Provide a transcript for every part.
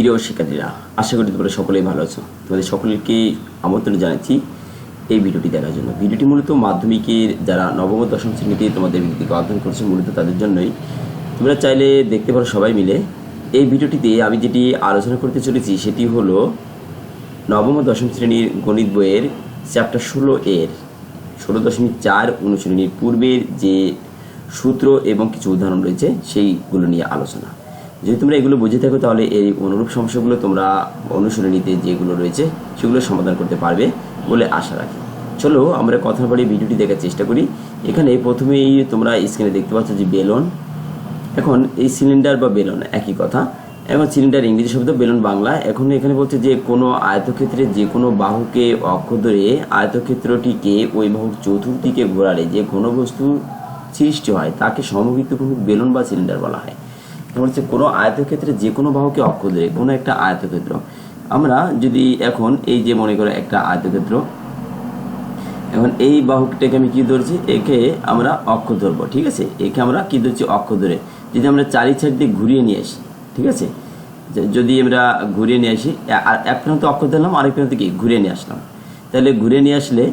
প্রিয় শিক্ষার্থীরা, আশা করি তোমরা সকলেই ভালো আছো। তোমাদের সকলকে আমন্ত্রণ জানাচ্ছি এই ভিডিওটি দেখার জন্য। ভিডিওটি মূলত মাধ্যমিকের যারা নবম দশম শ্রেণীতে তোমাদের ভিত্তিকে অধ্যয়ন করছে, মূলত তাদের জন্যই। তোমরা চাইলে দেখতে পারো সবাই মিলে। এই ভিডিওটিতে আমি যেটি আলোচনা করতে চলেছি, সেটি হলো নবম দশম শ্রেণির গণিত বইয়ের চ্যাপ্টার ষোলো এর, ষোলো দশমিক চার অনুশীলনীর পূর্বের যে সূত্র এবং কিছু উদাহরণ রয়েছে, সেইগুলো নিয়ে আলোচনা। যদি তোমরা এগুলো বুঝে থাকো, তাহলে এই অনুরূপ সমস্যাগুলো তোমরা অনুশীলনীতে যেগুলো রয়েছে, সেগুলো সমাধান করতে পারবে বলে আশা রাখি। চলো, আমরা কথা বলে ভিডিওটি দেখার চেষ্টা করি। এখানে প্রথমেই তোমরা স্ক্রিনে দেখতে পাচ্ছ যে বেলন। এখন এই সিলিন্ডার বা বেলন, একই কথা। এখন সিলিন্ডার ইংরেজি শব্দ বেলুন বাংলা। এখন এখানে বলছে যে কোনো আয়তক্ষেত্রে যে কোনো বাহুকে অক্ষ ধরে আয়তক্ষেত্রটিকে ওই বাহুর চতুর্দিকে ঘোরালে যে ঘনবস্তু সৃষ্টি হয়, তাকে সমবৃত্তভূমি বেলুন বা সিলিন্ডার বলা হয়। হচ্ছে কোনো আয়তক্ষেত্রে যে কোনো বাহুকে অক্ষ ধরে কোনো একটা আয়তক্ষেত্র। আমরা যদি এখন এই যে মনে করো একটা আয়তক্ষেত্র, এখন এই বাহুটাকে আমি কি ধরছি? একে আমরা অক্ষ ধরবো, ঠিক আছে? একে আমরা কি ধরছি? অক্ষ ধরে যদি আমরা চারি সাইড দিয়ে ঘুরিয়ে নিয়ে আসি, ঠিক আছে? যদি আমরা ঘুরিয়ে নিয়ে আসি, আর এক প্রান্ত অক্ষ ধরলাম, আরেক প্রান্ত কি? ঘুরিয়ে নিয়ে আসলাম। তাহলে ঘুরিয়ে নিয়ে আসলে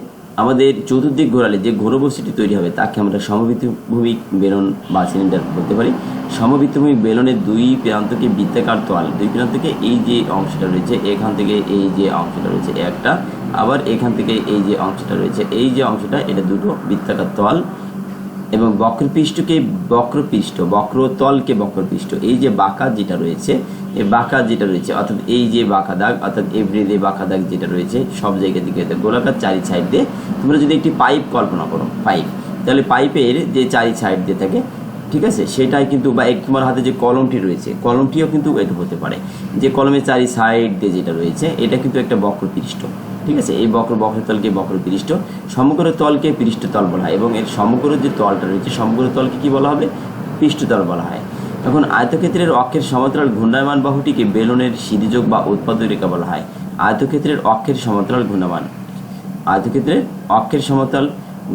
আমাদের চতুর্দিক ঘোরালে যে ঘনবস্তুটি তৈরি হবে, তাকে আমরা সমভিত্তভূমিক বেলন বা সিলিন্ডার বলতে পারি। সমভিত্তভূমিক বেলনের দুই প্রান্তকে বৃত্তাকার তোয়াল, দুই প্রান্তকে এই যে অংশটা রয়েছে, এখান থেকে এই যে অংশটা রয়েছে একটা, আবার এখান থেকে এই যে অংশটা রয়েছে, এই যে অংশটা, এটা দুটো বৃত্তাকার তোয়াল। এবং বক্রপৃষ্ঠকে বক্রপৃষ্ঠ, বক্রতলকে বক্রপৃষ্ঠ। এই যে বাঁকা যেটা রয়েছে এই বাঁকা যেটা রয়েছে, অর্থাৎ এই যে বাঁকা দাগ, অর্থাৎ এভরিডে বাঁকা দাগ যেটা রয়েছে, সব জায়গা দিকে গোলাকার চারি সাইড দিয়ে তোমরা যদি একটি পাইপ কল্পনা করো পাইপ তাহলে পাইপের যে চারি সাইড দিয়ে থাকে, ঠিক আছে? সেটাই কিন্তু বা এক তোমার হাতে যে কলমটি রয়েছে, কলমটিও কিন্তু এটা হতে পারে। যে কলমের চারি সাইড দিয়ে যেটা রয়েছে, এটা কিন্তু একটা বক্রপৃষ্ঠ। ঠিক আছে? এই বক্র বক্রতলকে বক্রপৃষ্ঠ সমগ্র তলকে পৃষ্ঠতল বলা হয় এবং এর সমগ্র যে তলটা রয়েছে সমগ্র তলকে কি বলা হবে? পৃষ্ঠতল বলা হয়। এখন আয়তক্ষেত্রের অক্ষের সমান্তরাল ঘূর্ণায়মান বাহুটিকে বেলুনের সিরিযোগ বা উৎপাদক রেখা বলা হয়। আয়তক্ষেত্রের অক্ষের সমান্তরাল ঘূর্ণায়মান, আয়তক্ষেত্রের অক্ষের সমতল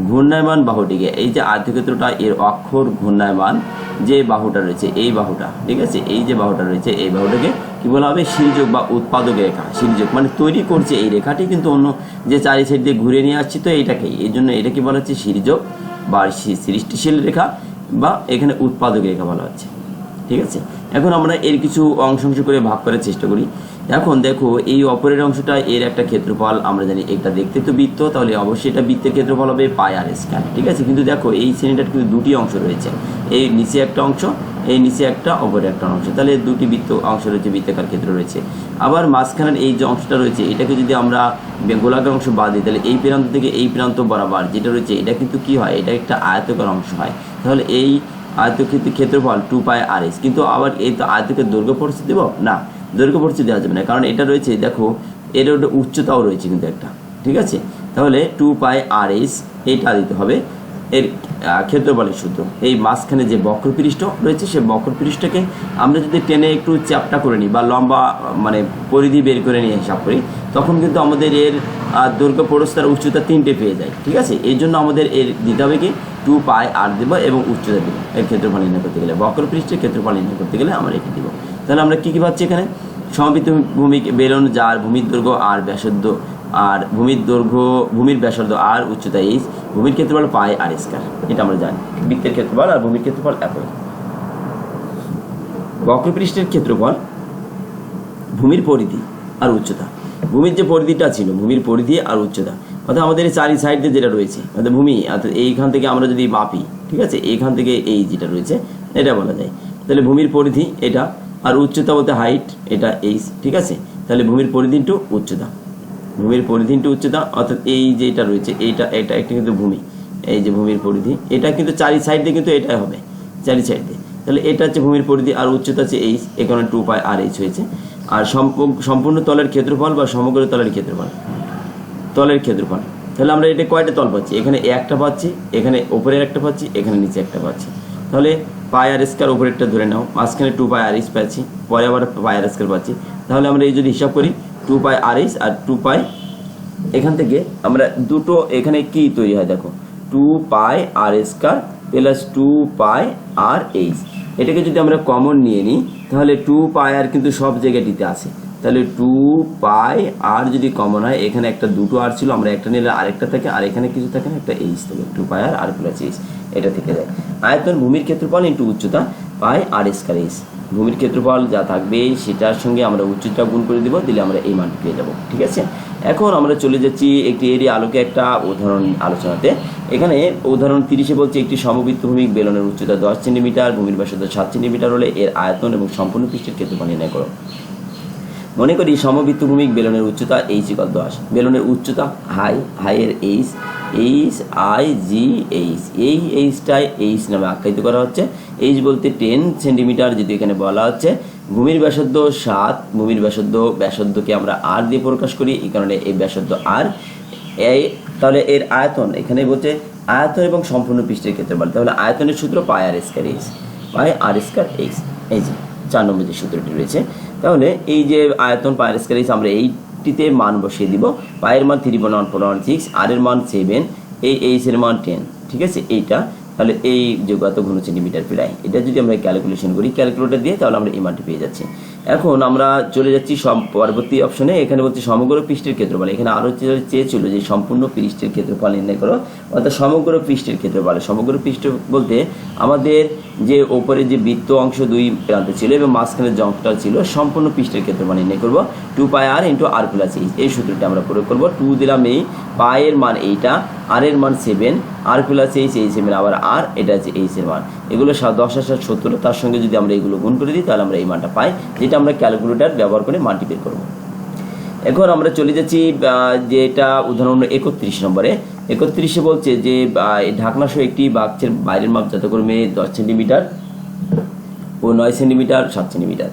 ঘূর্ণায়মান বাহুটিকে, এই যে আয়তক্ষেত্রটা, এর অক্ষর ঘূর্ণায়মান যে বাহুটা রয়েছে, এই বাহুটা, ঠিক আছে? এই যে বাহুটা রয়েছে, এই বাহুটাকে কি বলা হবে? সিরিযোগ বা উৎপাদক রেখা সিরিযোগ মানে তৈরি করছে এই রেখাটি, কিন্তু অন্য যে চারি সাইড দিয়ে ঘুরে নিয়ে আসছি তো এইটাকেই এই জন্য এটাকে বলা হচ্ছে সিরিযোগ বা সৃষ্টিশীল রেখা বা এখানে উৎপাদক রেখা বলা হচ্ছে। ঠিক আছে? এখন আমরা এর কিছু অংশ অংশ করে ভাগ করার চেষ্টা করি। এখন দেখো, এই অপরের অংশটা এর একটা ক্ষেত্রফল, আমরা জানি এটা দেখতে তো বৃত্ত, তাহলে অবশ্যই এটা বৃত্তের ক্ষেত্রফল হবে পাই আর স্কয়ার। ঠিক আছে? কিন্তু দেখো, এই শ্রেণীটার কিন্তু দুটি অংশ রয়েছে। এই নিচে একটা অংশ এই নিচে একটা, অপরে একটা অংশ। তাহলে দুটি বৃত্ত অংশ রয়েছে, বৃত্তাকার ক্ষেত্র রয়েছে। আবার মাঝখানের এই যে অংশটা রয়েছে, এটাকে যদি আমরা গোলাকার অংশ বাদ দিই, তাহলে এই প্রান্ত থেকে এই প্রান্ত বরাবর যেটা রয়েছে, এটা কিন্তু কি হয়? এটা একটা আয়তকার অংশ হয়। তাহলে এই আয়তক্ষেত্রের ক্ষেত্রফল টু পাই আর এস। কিন্তু আবার এই তো আয়তকের দৈর্ঘ্য পরিস্থিতি দেবো? না, দৈর্ঘ্য পরিস্থিতি দেওয়া যাবে না। কারণ এটা রয়েছে, দেখো, এর একটা উচ্চতাও রয়েছে কিন্তু একটা। ঠিক আছে? তাহলে টু পাই আর এস, এটা দিতে হবে। এর ক্ষেত্রফলের সূত্র। এই মাঝখানে যে বক্রপৃষ্ঠ রয়েছে, সে বক্রপৃষ্ঠকে আমরা যদি টেনে একটু চ্যাপটা করে নিই বা লম্বা মানে পরিধি বের করে নিয়ে হিসাব করি, তখন কিন্তু আমাদের এর দৈর্ঘ্য প্রস্থ আর উচ্চতা তিনটে পেয়ে যায়, ঠিক আছে? এই জন্য আমাদের এর দিতে হবে কি? টু পাই আর দেবো এবং উচ্চতা দেবো। এর ক্ষেত্রফল নির্ণয় করতে গেলে, বক্রপৃষ্ঠের ক্ষেত্রফল নির্ণয় করতে গেলে আমরা একে দিব। তাহলে আমরা কী কী পাচ্ছি এখানে? সমবৃত্ত ভূমি বেলন যার ভূমির দৈর্ঘ্য আর ব্যাসার্ধ আর ভূমির দৈর্ঘ্য, ভূমির ব্যাসার্ধ আর উচ্চতা এইচ ভূমির ক্ষেত্রফল পাই আর স্কার এটা আমরা জানি। বৃত্তের ক্ষেত্রফল আর ভূমির ক্ষেত্রফল একই। বক্রপৃষ্ঠের ক্ষেত্রফল, ভূমির পরিধি আর উচ্চতা। ভূমির যে পরিধিটা ছিল, ভূমির পরিধি আর উচ্চতা। অর্থাৎ আমাদের এই চারি সাইড দিয়ে যেটা রয়েছে, অর্থাৎ ভূমি, অর্থাৎ এইখান থেকে আমরা যদি মাপি, ঠিক আছে? এইখান থেকে এই যেটা রয়েছে, এটা বলা যায়। তাহলে ভূমির পরিধি এটা, আর উচ্চতা বলতে হাইট এটা এই ঠিক আছে? তাহলে ভূমির পরিধি ইন্টু উচ্চতা। ভূমির পরিধি ইন্টু উচ্চতা, অর্থাৎ এই যে এটা রয়েছে, এইটা, এটা একটা কিন্তু ভূমি। এই যে ভূমির পরিধি, এটা কিন্তু চারি সাইড দিয়ে কিন্তু এটাই হবে, চারি সাইড দিয়ে। তাহলে এটা হচ্ছে ভূমির পরিধি আর উচ্চতা হচ্ছে এইচ এখানে টু পাই আর এইচ হয়েছে। আর সম্প- সম্পূর্ণ তলের ক্ষেত্রফল বা সমগ্র তলের ক্ষেত্রফল তলের ক্ষেত্রফল। তাহলে আমরা এটা কয়টা তল পাচ্ছি? এখানে একটা পাচ্ছি, এখানে ওপরের একটা পাচ্ছি, এখানে নিচে একটা পাচ্ছি। তাহলে পাই আর স্কোয়ার উপরেরটা ধরে নাও, মাঝখানে টু পাই আর এইচ পাচ্ছি, পরে আবার পাই আর স্কোয়ার পাচ্ছি। তাহলে আমরা এই যদি হিসাব করি টু পাই আর এইচ আর টু পাই এখান থেকে আমরা দুটো এখানে কি তৈরি হয় দেখো two pi r square plus two pi r h এটাকে যদি আমরা কমন নিয়ে নিই, তাহলে টু পাই আর কিন্তু সব জায়গাটিতে আছে। তাহলে টু পাই আর যদি কমন হয়, এখানে একটা দুটো আর ছিল, আমরা একটা নিলে আরেকটা থাকে, আর এখানে কিছু থাকে না, একটা এইচ থাকে two pi r r plus h এটা থেকে যায়। আয়তন ভূমির ক্ষেত্রফল ইন্টু উচ্চতা পাই আর স্কার এইচ ভূমির ক্ষেত্রফল যা থাকবে সেটার সঙ্গে আমরা উচ্চতা গুণ করে দিব, দিলে আমরা এই মানটি পেয়ে যাব, ঠিক আছে? এখন আমরা চলে যাচ্ছি একটি এরই আলোকে একটা উদাহরণ আলোচনাতে। এখানে উদাহরণ তিরিশে বলছে, একটি সমবৃত্ত ভূমিক বেলনের উচ্চতা দশ সেন্টিমিটার, ভূমির ব্যাসার্ধ সাত সেন্টিমিটার হলে এর আয়তন এবং সম্পূর্ণ পৃষ্ঠের ক্ষেত্রফল নির্ণয় করো। মনে করি সমবৃত্ত ভূমিক বেলনের উচ্চতা এইচ ইকাল দশ। বেলনের উচ্চতা high হাইয়ের h H I G H এই এইচটাই এইচ নামে আখ্যায়িত করা হচ্ছে। এইচ বলতে টেন সেন্টিমিটার যদি এখানে বলা হচ্ছে। ভূমির ব্যাসার্ধ সাত, ভূমির ব্যাসার্ধ ব্যাসার্ধকে আমরা আর দিয়ে প্রকাশ করি, এই কারণে এই ব্যাসার্ধ আর এই, তাহলে এর আয়তন এখানে বলছে আয়তন এবং সম্পূর্ণ পৃষ্ঠের ক্ষেত্রে বলে তাহলে আয়তনের সূত্র পাই আর স্কার এইচ পাই আর স্কার এইচ এই যে, চার নম্বর যে সূত্রটি রয়েছে। তাহলে এই যে আয়তন পায়ের স্কার এইচ আমরা এইটিতে মান বসিয়ে দিব। পায়ের মান three point one four one six r এর মান সেভেন এই এইচ এর মান টেন ঠিক আছে? এইটা তাহলে এই যে ঘন সেন্টিমিটার প্রায়, এটা যদি আমরা ক্যালকুলেশন করি ক্যালকুলেটর দিয়ে তাহলে আমরা মানটি পেয়ে যাচ্ছি। এখন আমরা চলে যাচ্ছি পরবর্তী অপশনে এখানে বলছে সমগ্র পৃষ্ঠের ক্ষেত্রফল। এখানে আরও চেয়েছিল যে সম্পূর্ণ পৃষ্ঠের ক্ষেত্রফল নির্ণয় করো, অর্থাৎ সমগ্র পৃষ্ঠের ক্ষেত্রফল। সমগ্র পৃষ্ঠ বলতে আমাদের যে ওপরে যে বৃত্ত অংশ দুই প্রান্তে ছিল এবং মাঝখানে যে অংশটা ছিল, সম্পূর্ণ পৃষ্ঠের ক্ষেত্রফল নির্ণয় করব। Two pi r into r plus h এই সূত্রটি আমরা প্রয়োগ করব। টু দিলাম এই পায়ের মান এইটা আর এর মান সেভেন আর প্লাস এইচ এই সেভেন আবার আর এটা হচ্ছে এইচ এর মান। এগুলো দশ হাজার সত্তর তার সঙ্গে যদি আমরা এগুলো গুণ করে দিই তাহলে আমরা এই মানটা পাই যেটা আমরা ক্যালকুলেটর ব্যবহার করে মানটি বের করব। এখন আমরা চলে যাচ্ছি যেটা উদাহরণ একত্রিশ নম্বরে। একত্রিশে বলছে যে আহ, এই ঢাকনা সহ একটি বাক্সের বাইরের মাপ যথাক্রমে দশ সেন্টিমিটার ও নয় সেন্টিমিটার সাত সেন্টিমিটার।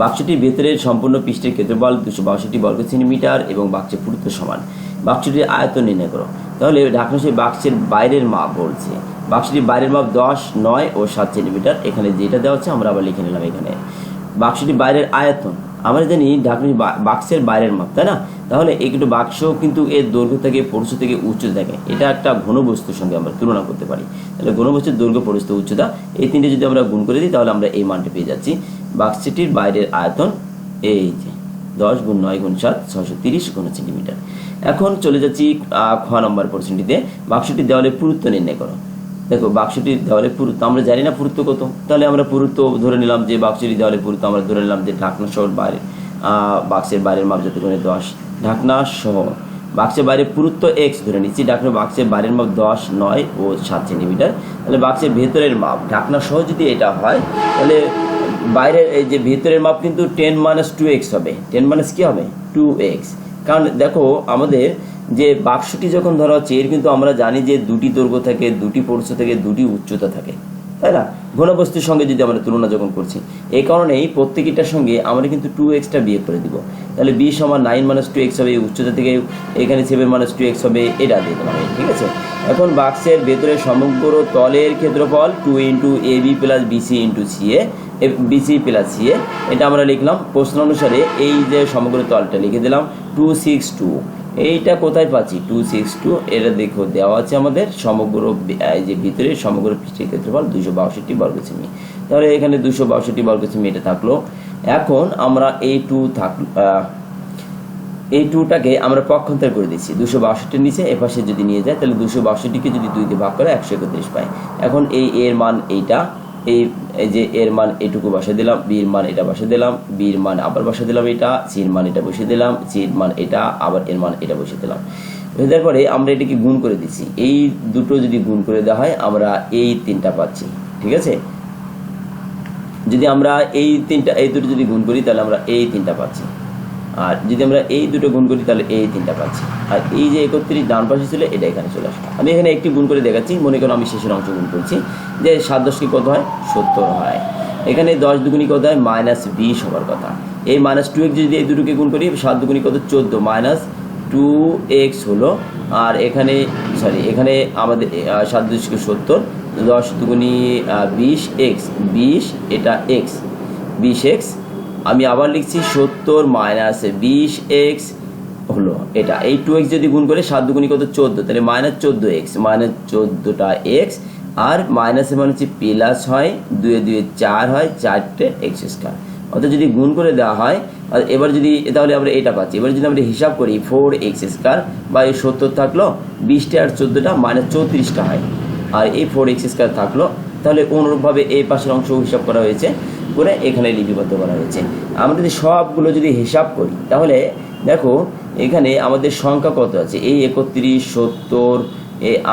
বাক্সটির ভেতরের সম্পূর্ণ পৃষ্ঠের ক্ষেত্রফল দুশো বাষট্টি বর্গ সেন্টিমিটার এবং বাক্সের পুরুত্ব সমান। বাক্সটির আয়তন নির্ণয় করো। তাহলে ঢাকনা সেই বাক্সের বাইরের মাপ বলছে। বাক্সটির বাইরের মাপ দশ, নয় ও সাত সেন্টিমিটার। এখানে যেটা দেওয়া হচ্ছে, আমরা আবার লিখে নিলাম এখানে। বাক্সটি বাইরের আয়তন। আমরা জানি ঢাকনি বাক্সের বাইরের মাপ, তাই না? তাহলে একটু বাক্স কিন্তু এর দৈর্ঘ্য থেকে পরশু থেকে উচ্চতা থাকে এটা একটা ঘনবস্তুর সঙ্গে আমরা তুলনা করতে পারি। তাহলে ঘনবস্তুর দৈর্ঘ্য পরিস্থ উচ্চতা, এই তিনটে যদি আমরা গুণ করে দিই, তাহলে আমরা এই মানটি পেয়ে যাচ্ছি। বাক্সটির বাইরের আয়তন, এই যে, দশ গুণ নয় গুণ সাত ছশো তিরিশ ঘন সেন্টিমিটার। এখন চলে যাচ্ছি খ নম্বর প্রশ্নটিতে। বাক্সটির দেওয়ালে পুরুত্ব নির্ণয় করো। দেখো, বাক্সটির দেওয়ালে পুরুত্ব, আমরা জানি না পুরুত্ব কত। তাহলে আমরা পুরুত্ব ধরে নিলাম যে বাক্সটির দেওয়ালে পুরুত্ব, আমরা ধরে নিলাম যে ঢাকনা সহ বাইরে বাক্সের বাইরের মাপ যত করে দশ। ঢাকনা সহ। বাক্সের বাইরে পুরুত্ব এক্স ধরে নিচ্ছি, ঢাকনা বাক্সের বাইরের মাপ দশ, নয় ও সাত সেন্টিমিটার। তাহলে বাক্সের ভেতরের মাপ, ঢাকনা সহ যদি এটা হয়, তাহলে বাইরের এই যে ভেতরের মাপ কিন্তু টেন মাইনাস টু এক্স হবে। টেন মাইনাস কী হবে? Two x. কারণ দেখো, আমাদের যে বাক্সটি যখন ধরা হচ্ছে, এর কিন্তু আমরা জানি যে দুটি দৈর্ঘ্য থাকে, দুটি পরশু থেকে, দুটি উচ্চতা থাকে। তাই না? ঘনবস্তুর সঙ্গে যদি আমরা তুলনা যখন করছি, এই কারণেই প্রত্যেকটার সঙ্গে আমরা কিন্তু টু এক্সটা বিয়ে করে দিব। তাহলে বি সমান নাইন মাইনাস টু এক্স হবে উচ্চতা থেকে এখানে সেভেন মাইনাস টু এক্স হবে এটা দিয়ে দিলাম ঠিক আছে? এখন বাক্সের ভেতরে সমগ্র তলের ক্ষেত্রফল two into A B plus BC into C A BC plus C A এটা আমরা লিখলাম, প্রশ্ন অনুসারে এই যে সমগ্র তলটা লিখে দিলাম টু সিক্স টু এইটা কোথায় পাচ্ছি? টু সিক্স টু এটা দেখো, দেওয়া আছে আমাদের সমগ্র যে ভিতরে সমগ্র পৃষ্ঠের ক্ষেত্রফল দুশো বাষট্টি বর্গ সেমি। তাহলে এখানে দুশো বাষট্টি বর্গ সেমি এটা থাকল। এখন আমরা এই টু থাক এই টুটাকে আমরা পক্ষান্তর করে দিচ্ছি। দুশো বাষট্টির নিচে এপাশে যদি নিয়ে যায়, তাহলে দুশো বাষট্টিকে যদি দুই দিয়ে ভাগ করে একশো একত্রিশ পাই। এখন এই এর মান এইটা এই যে এর মান এটুকু বসে দিলাম বির মান এটা বসে দিলাম বির মান আবার বসে দিলাম এটা সির মান এটা বসে দিলাম সির মান এটা, আবার এর মান এটা বসে দিলাম। দেওয়ার পরে আমরা এটাকে গুণ করে দিচ্ছি। এই দুটো যদি গুণ করে দেওয়া হয়, আমরা এই তিনটা পাচ্ছি, ঠিক আছে? যদি আমরা এই তিনটা, এই দুটো যদি গুণ করি, তাহলে আমরা এই তিনটা পাচ্ছি। আর যদি আমরা এই দুটো গুণ করি, তাহলে এই তিনটা পাচ্ছি। আর এই যে একত্রিশ ডান পাশে ছিল, এটা এখানে চলে আসবে আমি এখানে একটি গুণ করে দেখাচ্ছি, মনে করো আমি শেষের অংশ গুণ করছি, যে সাত দশকে কত হয়? সত্তর হয়। এখানে দশ দুগুণি কত হয়? মাইনাস বিশ হওয়ার কথা। এই মাইনাস টু এক্স যদি এই দুটোকে গুণ করি, সাত দুগুণি কত? চোদ্দ। মাইনাস টু এক্স হলো, আর এখানে সরি এখানে আমাদের সাত দশকে সত্তর, দশ দুগুণি বিশ এক্স। বিশ এটা এক্স। বিশ এক্স আমি আবার লিখছি সত্তর মাইনাস বিশ এক্স হলো এটা। এই টু এক্স যদি গুণ করে, সাত দুগুণি কত? চোদ্দ। তাহলে মাইনাস চোদ্দ এক্স মাইনাস চোদ্দোটা এক্স আর মাইনাসের মানে হচ্ছে প্লাস হয়, দুয়ে দুয়ে চার হয়, চারটে এক্স স্কোয়ার অর্থাৎ যদি গুণ করে দেওয়া হয়, আর এবার যদি, তাহলে আমরা এটা পাচ্ছি। এবার যদি আমরা হিসাব করি ফোর এক্স স্কোয়ার বা এই সত্তর থাকল, বিশটা আর চোদ্দোটা মাইনাস চৌত্রিশটা হয়। আর এই ফোর এক্স স্কোয়ার থাকল, তাহলে অনুরূপভাবে এই পাশের অংশ হিসাব করা হয়েছে। করে এখানে লিপিবদ্ধ করা হয়েছে। আমরা যদি সবগুলো যদি হিসাব করি, তাহলে দেখো, এখানে আমাদের সংখ্যা কত আছে? এই একত্রিশ, সত্তর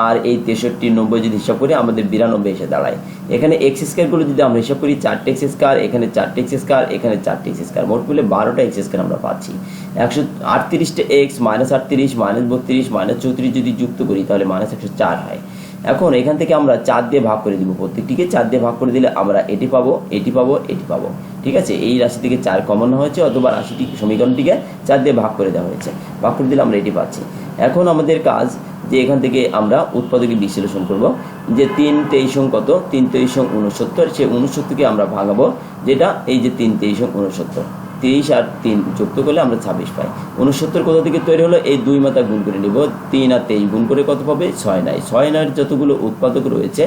আর, এই তেষট্টি, নব্বই যদি হিসাব করি, আমাদের বিরানব্বই এসে দাঁড়ায়। এখানে এক্স স্কোয়ারগুলো যদি আমরা হিসাব করি, চারটে এক্স স্কোয়ার এখানে চারটে এক্স স্কোয়ার এখানে চারটে এক্স স্কোয়ার মোট মিলে বারোটা এক্স স্কোয়ার আমরা পাচ্ছি। একশো আটত্রিশটা এক্স মাইনাস আটত্রিশ মাইনাস বত্রিশ মাইনাস চৌত্রিশ যদি যুক্ত করি, তাহলে মাইনাস একশো চার হয়। এখন এখান থেকে আমরা চার দিয়ে ভাগ করে দিব প্রত্যেকটিকে। চার দিয়ে ভাগ করে দিলে আমরা এটি পাবো এটি পাবো এটি পাবো। ঠিক আছে? এই রাশি থেকে চার কমন হয়েছে অথবা রাশিটি সমীকরণটিকে চার দিয়ে ভাগ করে দেওয়া হয়েছে। ভাগ করে দিলে আমরা এটি পাচ্ছি। এখন আমাদের কাজ যে এখান থেকে আমরা উৎপাদকে বিশ্লেষণ করব যে তিন তেইশ কত? তিন তেইশ উনসত্তর। সে উনসত্তরকে আমরা ভাঙাবো, যেটা এই যে তিন তেইশ উনসত্তর। তেইশ আর তিন যুক্ত করলে আমরা ছাব্বিশ পাই। উনসত্তর কোথা থেকে তৈরি হলো? এই দুই মাথা গুণ করে নিব। তিন আর তেইশ গুণ করে কত পাবে? ছয় নাই। ছয় নয়ের যতগুলো উৎপাদক রয়েছে,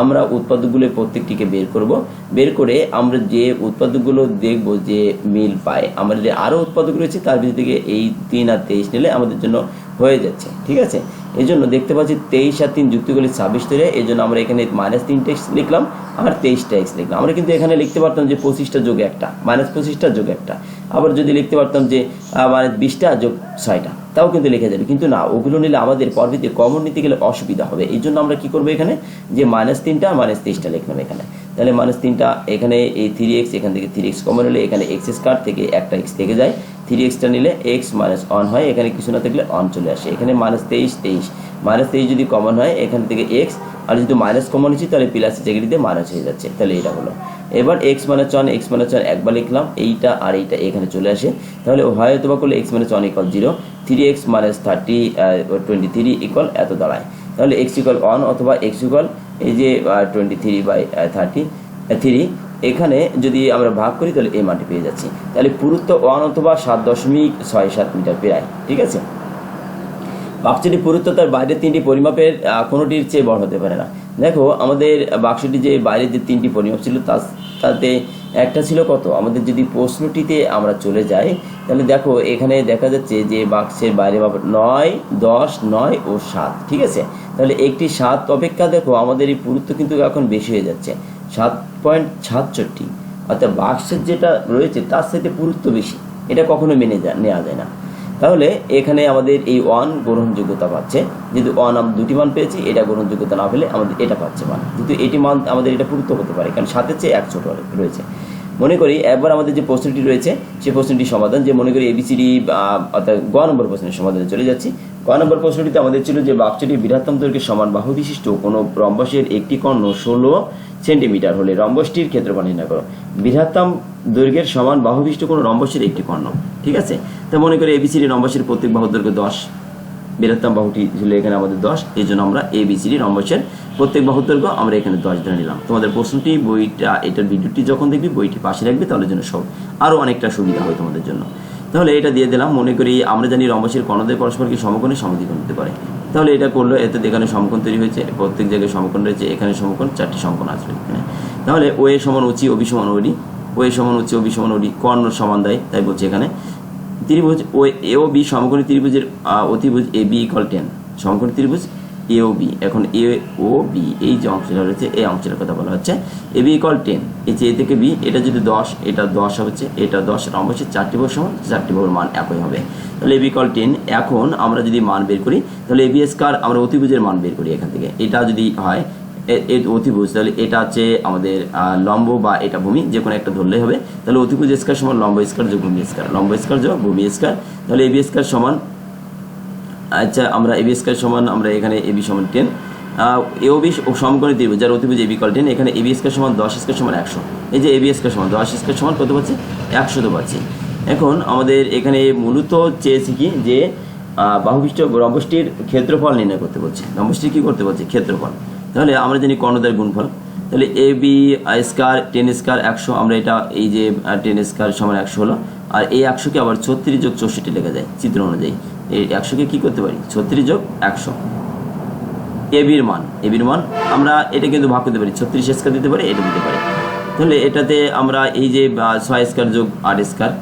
আমরা উৎপাদকগুলো প্রত্যেকটিকে বের করব। বের করে আমরা যে উৎপাদকগুলো দেখব যে মিল পায়, আমাদের আরও উৎপাদক রয়েছে, তার ভিতর থেকে এই তিন আর তেইশ নিলে আমাদের জন্য হয়ে যাচ্ছে। ঠিক আছে? এই জন্য দেখতে পাচ্ছি তেইশ আর তিন যুক্ত করলে ছাব্বিশ তৈরি এই জন্য আমরা এখানে মাইনাস তিনটা এক্স লিখলাম আর তেইশটা এক্স লিখলাম। আমরা কিন্তু এখানে লিখতে পারতাম যে পঁচিশটা যোগ একটা মাইনাস পঁচিশটা যোগ একটা। আবার যদি লিখতে পারতাম যে মাইনাস বিশটা যোগ ছয়টা, তাও কিন্তু লিখে যাবে। কিন্তু না, ওগুলো নিলে আমাদের পরবর্তী কমন নিতে গেলে অসুবিধা হবে। এই জন্য আমরা কি করব এখানে? যে মাইনাস তিনটা মাইনাস তেইশটা লিখলাম এখানে। তাহলে মাইনাস তিনটা, এখানে এই থ্রি এক্স এখান থেকে থ্রি এক্স কমন হলে এখানে এক্স স্কোয়ার থেকে একটা এক্স থেকে যায়। থ্রি এক্সটা নিলে এক্স মাইনাস অন হয়, এখানে কিছু না থাকলে অন চলে আসে। এখানে মাইনাস তেইশ তেইশ। মাইনাস তেইশ যদি কমন হয়, এখান থেকে এক্স আর যদি মাইনাস কমন হচ্ছে, তাহলে প্লাসের জায়গাটিতে মাইনাস হয়ে যাচ্ছে। তাহলে এটা হলো। এবার এক্স মানে চন এক্স মানে চন একবার লিখলাম, এইটা আর এইটা এখানে চলে আসে। তাহলে হয় অথবা করলে এক্স মানে চন equal zero three x minus thirty twenty three equal এত দাঁড়ায়। তাহলে এক্স ইকল ওয়ান অথবা এক্স ইকল এই যে twenty three by thirty three এখানে যদি আমরা ভাগ করি, তাহলে এই মানটি পেয়ে যাচ্ছি। তাহলে পুরুত্ব ওয়ান অথবা সাত দশমিক ছয় সাত মিটার প্রায়, ঠিক আছে? বাক্সটি পুরুত্ব তার বাইরের তিনটি পরিমাপের কোনোটির চেয়ে বড় হতে পারে না। দেখো, আমাদের বাক্সটি যে বাইরের যে তিনটি পরিমাপ ছিল তাতে একটা ছিল কত? আমাদের যদি প্রশ্নটিতে আমরা চলে যাই, তাহলে দেখো এখানে দেখা যাচ্ছে যে বাক্সের বাইরে নয়, দশ, নয় ও সাত, ঠিক আছে? তাহলে একটি সাত অপেক্ষা দেখো, আমাদের এই পুরুত্ব কিন্তু এখন বেশি হয়ে যাচ্ছে। সাত পয়েন্ট সাতষট্টি। অর্থাৎ বাক্সের যেটা রয়েছে, তার সাথে পুরুত্ব বেশি। এটা কখনো মেনে যা নেওয়া যায় না। তাহলে এখানে আমাদের এই ওয়ান গ্রহণযোগ্যতা পাচ্ছে। যেহেতু ওয়ান দুটি মান পেয়েছি, এটা গ্রহণযোগ্যতা না পেলে আমাদের এটা পাচ্ছে মান। কিন্তু এটি মান আমাদের এটা পুরুত্ব হতে পারে, কারণ সাথে চেয়ে এক ছোট রয়েছে। মনে করি একবার আমাদের যে প্রশ্নটি রয়েছে সেই প্রশ্নটির সমাধান, যে মনে করি এবিসিডি অর্থাৎ গ নম্বর প্রশ্নের সমাধানে চলে যাচ্ছি। ক নম্বর প্রশ্নটিতে আমাদের ছিল যে বাক্সটি বৃহত্তম দৈর্ঘ্যের সমান বাহু বিশিষ্ট কোনো রম্বসের একটি কর্ণ ষোলো সেন্টিমিটার হলে রম্বসটির ক্ষেত্রফল নির্ণয় করো। বৃহত্তম দৈর্ঘ্যের সমান বাহু বিশিষ্ট কোনো রম্বসের একটি কর্ণ, ঠিক আছে? তো মনে করি এবিসিডি রম্বসের প্রত্যেক বাহুর দৈর্ঘ্য দশ, বৃহত্তম বাহুটি ছিল এখানে আমাদের দশ, এই জন্য আমরা এবিসিডি রম্বসের প্রত্যেক দৈর্ঘ্য আমরা এখানে দশ ধরে নিলাম। তোমাদের প্রশ্নটি, বইটা, এটার ভিডিওটি যখন দেখবি, বইটি পাশে রাখবে, তাহলে জন্য সব আরও অনেকটা সুবিধা হয় তোমাদের জন্য। তাহলে এটা দিয়ে দিলাম, মনে করি আমরা জানি রম্বসের কর্ণদের পরস্পরকে সমকোণে সমদ্বিকোণ হতে পারে। তাহলে এটা করল, এতে এখানে সমকোণ তৈরি হয়েছে, প্রত্যেক জায়গায় সমকোণ রয়েছে, এখানে সমকোণ, চারটি সমকোণ আসবে এখানে। তাহলে ও এ সমান উচি অবি সমান ওডি ও এ সমান উচি অবি সমান ওডি কর্ণ সমান দেয়, তাই বলছে এখানে। ত্রিভুজ ও এ ও বি সমকোণী ত্রিভুজের অতিভুজ এ বি ইকল টেন সমকোণী ত্রিভুজ এ বি এখন এ ও বি এই যে অংশটা রয়েছে, এই অংশের কথা বলা হচ্ছে। এ বি ইকল টেন এই যে এ থেকে বি এটা যদি দশ, এটা দশ হচ্ছে, এটা দশ অবশ্যই চারটি বহু সমান, চারটি বহুর মান একই হবে। তাহলে এ বি ইকল টেন এখন আমরা যদি মান বের করি, তাহলে এ বি স্কার আমরা অতিভুজের মান বের করি এখান থেকে। এটা যদি হয়, এ- অতিভুজ, তাহলে এটা হচ্ছে আমাদের লম্ব বা এটা ভূমি যে কোনো একটা ধরলেই হবে। তাহলে অতিভুজ স্কার সমান লম্ব স্কার যোগ ভূমি স্কার লম্ব স্কার যোগ ভূমি স্কার তাহলে এবি স্কার সমান আচ্ছা আমরা এবি স্কার সমান, আমরা এখানে এবি সমান টেন এবি সমকোণী ত্রিভুজ যার অতিভুজ এবি কল টেন এখানে এবি স্কার সমান দশ স্কার সমান একশো। এই যে এবি স্কার সমান, দশ স্কার সমান কত পাচ্ছি? একশো তো পাচ্ছি। এখন আমাদের এখানে মূলত চেয়েছি কি যে বাহুবিষ্ট রম্বসটির ক্ষেত্রফল নির্ণয় করতে বলছে। রম্বসটির কী করতে বলছে? ক্ষেত্রফল। তাহলে আমরা জানি কর্ণদের গুণফল। তাহলে এ বি স্কার টেন স্কার একশো, আমরা এটা এই যে টেন স্কার সমান একশো হলো। আর এই একশোকে আবার ছত্রিশ যোগ চৌষট্টি লেখা যায়, চিত্র অনুযায়ী। এই একশোকে কী করতে পারি? ছত্রিশ যোগ একশো। এবির মান এবির মান, আমরা এটা কিন্তু ভাগ করতে পারি, ছত্রিশ স্কোয়ার দিতে পারি, এটা দিতে পারি। তাহলে এটাতে আমরা এই যে ছয় স্কোয়ার যোগ আট স্কোয়ার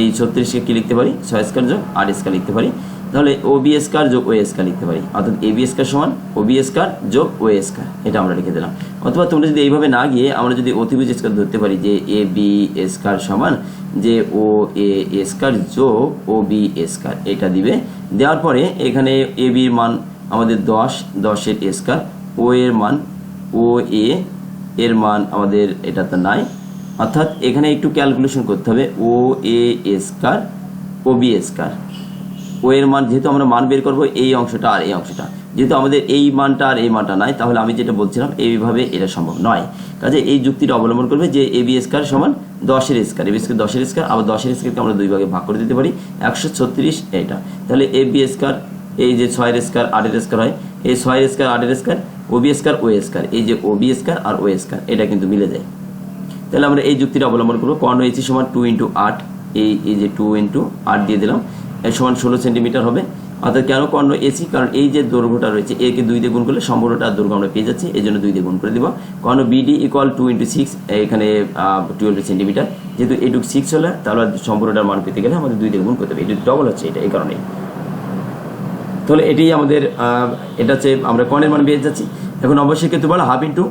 এই ছত্রিশকে কি লিখতে পারি? ছয় স্কোয়ার যোগ আট স্কোয়ার লিখতে পারি। তাহলে ও বি স্কোয়ার যোগ ও স্কোয়ার লিখতে পারি। অর্থাৎ এ বি স্কোয়ার সমান ও বি স্কোয়ার যোগ ও স্কোয়ার এটা আমরা লিখে দিলাম। অথবা তোমরা যদি এইভাবে না গিয়ে আমরা যদি অতিভুজ স্কোয়ার ধরতে পারি যে এ বি স্কোয়ার সমান যে ও এ স্কোয়ার যোগ ও বি স্কোয়ার এটা দিবে। দেওয়ার পরে এখানে এ বির মান আমাদের দশ, দশের স্কোয়ার ও এর মান ও এ এর মান আমাদের এটা তো নাই। অর্থাৎ এখানে একটু ক্যালকুলেশন করতে হবে। O A square O B square ও এর মান যেহেতু আমরা মান বের করব এই অংশটা আর এই অংশটা। যেহেতু আমাদের এই মানটা আর এই মানটা নাই, তাহলে আমি যেটা বলছিলাম, এইভাবে এটা সম্ভব নয়। কাজে এই যুক্তিটা অবলম্বন করবে যে এ বি স্কোয়ার সমান দশের স্কোয়ার এ বি স্কোয়ার দশের স্কোয়ার আবার দশের স্কোয়ারকে আমরা দুই ভাগে ভাগ করে দিতে পারি, একশো ছত্রিশ এটা। তাহলে এ বি স্কোয়ার এই যে ছয়ের স্কোয়ার আটের স্কোয়ার হয়, এই ছয়ের স্কোয়ার আটের square O B square O square এই যে ও বি স্কোয়ার আর ও স্কোয়ার এটা কিন্তু মিলে যায়। তাহলে আমরা এই যুক্তিটা অবলম্বন করব কর্ণ এসি সমান টু ইন্টু আট, এই এই যে টু ইন্টু আট দিয়ে দিলাম। সমান ষোলো সেন্টিমিটার হবে। অর্থাৎ কেন কর্ণ এসি কারণ এই যে দৈর্ঘ্যটা রয়েছে একে দুই দিয়ে গুণ করলে সম্পূর্ণটা দৈর্ঘ্য আমরা পেয়ে যাচ্ছি এই জন্য দুই দিয়ে গুণ করে দিব। কর্ণ BD equal to into six এখানে টুয়েলভ সেন্টিমিটার। যেহেতু এইটুকু সিক্স হলে, তাহলে সম্পূর্ণটার মান পেতে গেলে আমাদের দুই দিয়ে গুণ করতে হবে। এটা ডবল হচ্ছে এটা, এই কারণেই। তাহলে এটাই আমাদের এটা হচ্ছে আমরা কর্ণের মান পেয়ে যাচ্ছি। এখন অবশ্যই কিন্তু বলা হাফ ইন্টু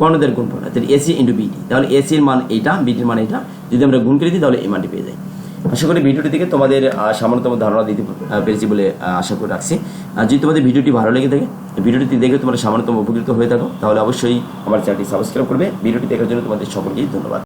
কর্ণদের গুণ পড়া তাহলে এসি ইন্টু বিডি তাহলে এসির মান এইটা বিডির মান এইটা। যদি আমরা গুণ করে দিই, তাহলে এই মানটি পেয়ে যাই। আশা করি ভিডিওটি থেকে তোমাদের সামান্যতম ধারণা দিতে পেরেছি বলে আশা করে রাখছি। আর যদি তোমাদের ভিডিওটি ভালো লেগে থাকে, ভিডিওটি দেখে তোমরা সামান্যতম উপকৃত হয়ে থাকো, তাহলে অবশ্যই আমার চ্যানেলটি সাবস্ক্রাইব করবে। ভিডিওটি দেখার জন্য তোমাদের সকলকেই ধন্যবাদ।